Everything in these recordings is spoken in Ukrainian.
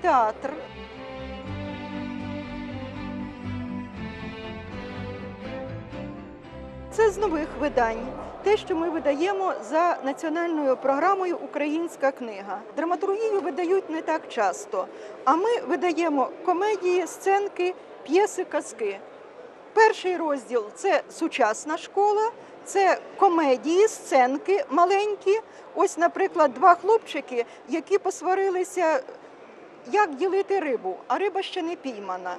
театр. Це з нових видань. Те, що ми видаємо за національною програмою Українська книга. Драматургію видають не так часто, а ми видаємо комедії, сценки, п'єси, казки. Перший розділ це сучасна школа, це комедії, сценки маленькі. Ось, наприклад, два хлопчики, які посварилися, як ділити рибу, а риба ще не піймана.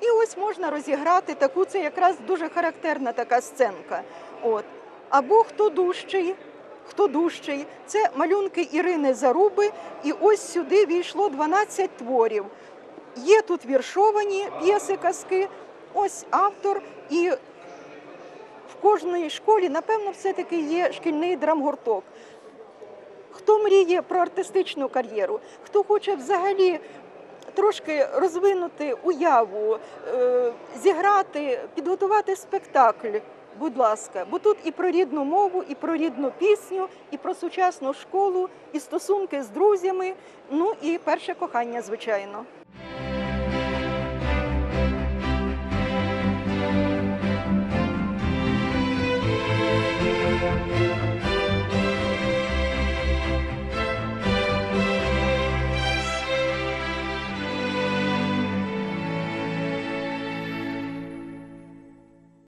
І ось можна розіграти таку, це якраз дуже характерна така сценка. От. Або хто дужчий, хто дужчий. Це малюнки Ірини Заруби, і ось сюди війшло 12 творів. Є тут віршовані п'єси казки, ось автор, і в кожній школі, напевно, все-таки є шкільний драмгурток хто мріє про артистичну кар'єру, хто хоче взагалі трошки розвинути уяву, е, зіграти, підготувати спектакль. Будь ласка, бо тут і про рідну мову, і про рідну пісню, і про сучасну школу, і стосунки з друзями. Ну і перше кохання, звичайно. Музика